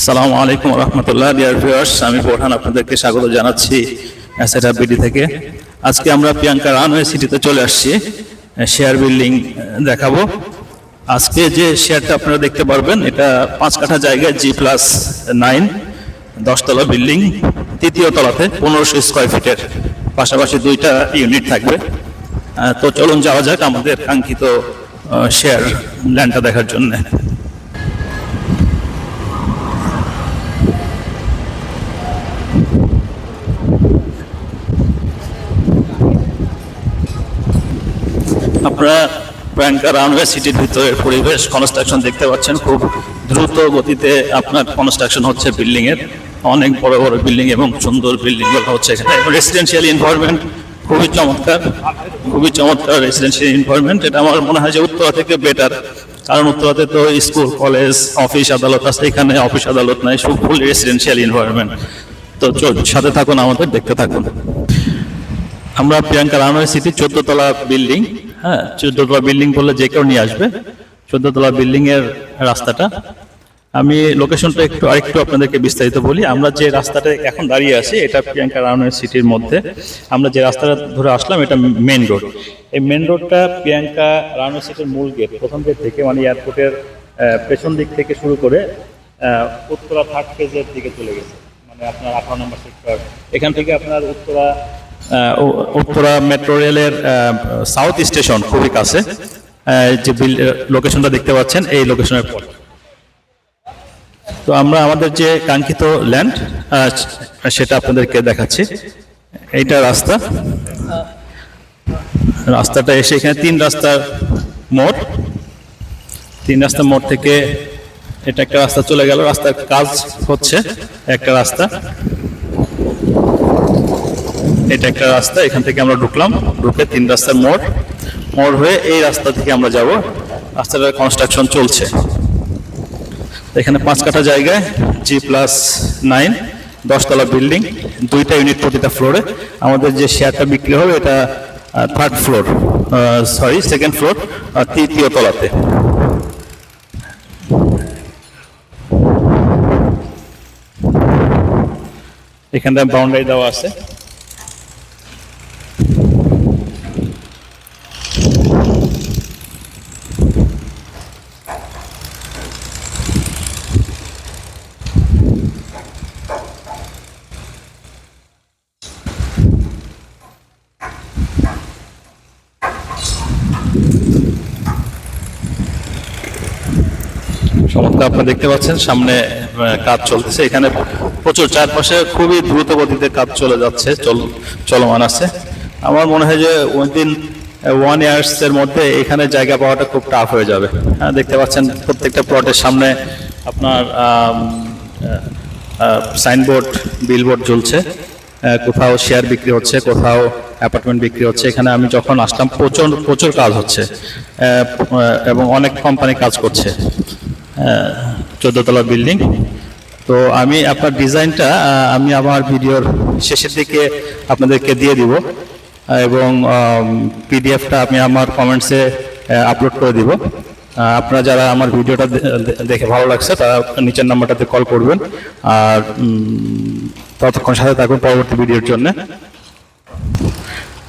আসসালামু আলাইকুম রহমতুল্লাহ dear viewers আমি বোরহান আপনাদেরকে স্বাগত জানাচ্ছি সেটা বিডি থেকে। আজকে আমরা প্রিয়াঙ্কা রানওয়ে সিটিতে চলে আসছি শেয়ার বিল্ডিং দেখাবো। আজকে যে শেয়ারটা আপনারা দেখতে পারবেন, এটা পাঁচ কাঠা জায়গায় জি প্লাস নাইন দশতলা বিল্ডিং তৃতীয় তলাতে পনেরোশো স্কোয়ার ফিটের পাশাপাশি দুইটা ইউনিট থাকবে। তো চলুন যাওয়া যাক আমাদের কাঙ্ক্ষিত শেয়ার ল্যান্ডটা দেখার জন্য। আপনারা প্রিয়াঙ্কা রানওয়ে সিটির ভিতরের পরিবেশ কনস্ট্রাকশন দেখতে পাচ্ছেন। খুব দ্রুত গতিতে আপনার কনস্ট্রাকশন হচ্ছে বিল্ডিং এর। অনেক বড় বড় বিল্ডিং এবং সুন্দর বিল্ডিং হচ্ছে এখানে। রেসিডেন্সিয়াল এনভায়রনমেন্ট খুবই চমৎকার খুবই চমৎকার রেসিডেন্সিয়াল এনভায়রনমেন্ট এটা আমার মনে হয় যে উত্তরা থেকে বেটার কারণ উত্তরাতে তো স্কুল, কলেজ অফিস আদালত আছে। এখানে অফিস আদালত নাই সব ফুল রেসিডেন্সিয়াল এনভায়রনমেন্ট তো সাথে থাকুন, আমাদের দেখতে থাকুন। আমরা প্রিয়াঙ্কা রানওয়ে সিটি চোদ্দ তলা বিল্ডিং হ্যাঁ চোদ্দ তলা বিল্ডিং বললে যে কেউ নিয়ে আসবে চোদ্দ তলা বিল্ডিং এর রাস্তাটা। আমি লোকেশনটা একটু আরেকটু আপনাদেরকে বিস্তারিত বলি। আমরা যে রাস্তাটা এখন দাঁড়িয়ে আছি, এটা প্রিয়াঙ্কা রানওয়ে সিটির মধ্যে। আমরা যে রাস্তাটা ধরে আসলাম, এটা মেন রোড এই মেন রোডটা প্রিয়াঙ্কা রানওয়ে সিটির মূল গেট প্রথম গেট থেকে মানে এয়ারপোর্টের পেছন দিক থেকে শুরু করে উত্তরা থার্ড ফেজের দিকে চলে গেছে। মানে আপনার আঠারো নম্বর সেক্টর এখান থেকে আপনার উত্তরা উত্তরা মেট্রো রেলের সাউথ স্টেশন খুবই কাছে। যে লোকেশনটা দেখতে পাচ্ছেন, এই লোকেশনের পর। তো আমরা আমাদের যে কাঙ্ক্ষিত ল্যান্ড সেটা আপনাদেরকে দেখাচ্ছি। এইটা রাস্তা। রাস্তাটা এসে এখানে তিন রাস্তার মোড়। তিন রাস্তার মোড় থেকে এটা একটা রাস্তা চলে গেল। রাস্তার কাজ হচ্ছে একটা রাস্তা। এটা একটা রাস্তা, এখান থেকে আমরা ঢুকলাম, ঢুকে তিন রাস্তার মোড় মোড় হয়ে এই রাস্তা থেকে আমরা যাব। রাস্তাটার কনস্ট্রাকশন চলছে। এখানে পাঁচ কাঠা জায়গায় জি প্লাস নাইন দশতলা বিল্ডিং দুইটা ইউনিট প্রতিটা ফ্লোরে আমাদের যে শেয়ারটা বিক্রি হবে এটা third floor sorry second floor তৃতীয় তলাতে। এখানটা বাউন্ডারি দেওয়া আছে। চমৎকার আপনারা দেখতে পাচ্ছেন সামনে কাজ চলতেছে। এখানে প্রচুর চারপাশে খুবই দ্রুত গতিতে কাজ চলে যাচ্ছে চল চলমান আছে। আমার মনে হয় যে উইদিন ওয়ান ইয়ার্স এর মধ্যে এখানে জায়গা পাওয়াটা খুব টাফ হয়ে যাবে। হ্যাঁ দেখতে পাচ্ছেন প্রত্যেকটা প্লটের সামনে আপনার সাইনবোর্ড বিলবোর্ড আহ, কোথাও শেয়ার বিক্রি হচ্ছে কোথাও অ্যাপার্টমেন্ট বিক্রি হচ্ছে। এখানে আমি যখন আসলাম প্রচুর প্রচুর কাজ হচ্ছে। এবং অনেক কোম্পানি কাজ করছে। চোদ্দতলা বিল্ডিং তো আমি আপনার ডিজাইনটা আমি আমার ভিডিওর শেষের দিকে আপনাদেরকে দিয়ে দিব এবং পিডিএফটা আমি আমার কমেন্টসে আপলোড করে দিব। আপনারা যারা আমার ভিডিওটা দেখে ভালো লাগছে, তারা নিচের নাম্বারটাতে কল করবেন। আর ততক্ষণ সাথে থাকুন পরবর্তী ভিডিওর জন্য।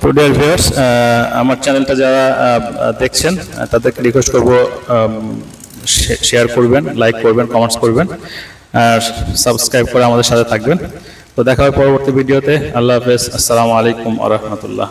তো ডিয়ার ভিউয়ার্স আমার চ্যানেলটা যারা দেখছেন তাদেরকে রিকোয়েস্ট করব শেয়ার করবেন লাইক করবেন কমেন্টস করবেন, আর সাবস্ক্রাইব করে আমাদের সাথে থাকবেন। তো দেখা হবে পরবর্তী ভিডিওতে। আল্লাহ হাফেজ। আসসালামু আলাইকুম আ রহমতুল্লাহ।